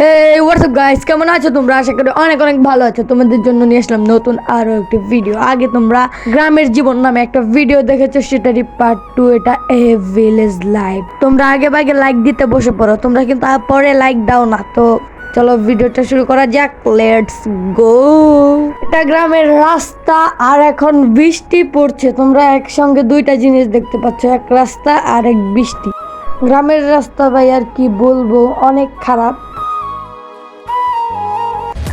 WhatsApp guys কেমন আছো তোমরা? আশা করি অনেক অনেক ভালো আছো। তোমাদের জন্য নিয়ে আসলাম নতুন আরও একটি ভিডিও আগে তোমরা গ্রামের জীবন নামে একটা ভিডিও দেখেছ, সেটারই পার্ট টু এটা এ ভিলেজ লাইফ তোমরা আগে ভাগে লাইক দিতে বসে পড়ো, তোমরা কিন্তু পরে লাইক দাও না। তো চলো ভিডিওটা শুরু করা যাক। লেটস গো এটা গ্রামের রাস্তা, আর এখন বৃষ্টি পড়ছে। তোমরা একসঙ্গে দুইটা জিনিস দেখতে পাচ্ছ, এক রাস্তা আর এক বৃষ্টি। গ্রামের রাস্তা ভাই, আর কি বলব? অনেক খারাপ।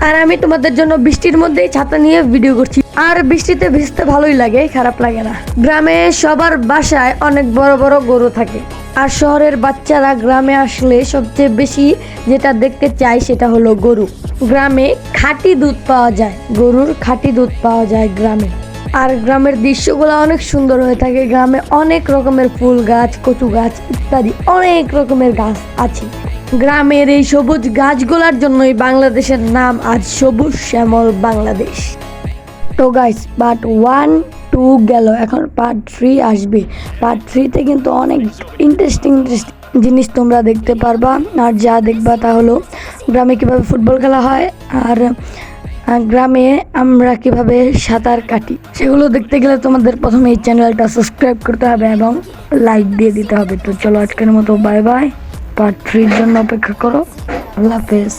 আর আমি তোমাদের জন্য বৃষ্টির মধ্যেই ছাতা নিয়ে ভিডিও করছি। আর বৃষ্টিতে ভিজতে ভালোই লাগে, খারাপ লাগে না। গ্রামে সবার বাসায় অনেক বড় বড় গরু থাকে। আর শহরের বাচ্চারা গ্রামে আসলে সবচেয়ে বেশি যেটা দেখতে চায় সেটা হলো গরু। গ্রামে খাঁটি দুধ পাওয়া যায়, গরুর খাঁটি দুধ পাওয়া যায় গ্রামে। আর গ্রামের দৃশ্যগুলো অনেক সুন্দর হয়ে থাকে। গ্রামে অনেক রকমের ফুল গাছ, কচু গাছ ইত্যাদি অনেক রকমের গাছ আছে। গ্রামের এই সবুজ গাছগুলোর জন্যই বাংলাদেশের নাম আজ সবুজ শ্যামল বাংলাদেশ। তো গাইস পার্ট ওয়ান টু গেল। এখন পার্ট থ্রি আসবে। পার্ট থ্রিতে কিন্তু অনেক ইন্টারেস্টিং ইন্টারেস্টিং জিনিস তোমরা দেখতে পারবা। আর যা দেখবা তা হলো গ্রামে কীভাবে ফুটবল খেলা হয় আর গ্রামে আমরা কীভাবে সাঁতার কাটি। সেগুলো দেখতে গেলে তোমাদের প্রথমে এই চ্যানেলটা সাবস্ক্রাইব করতে হবে এবং লাইক দিয়ে দিতে হবে। তো চলো আজকের মতো বাই বাই পার্ট থ্রির জন্য অপেক্ষা করো। আল্লাহ হাফেজ।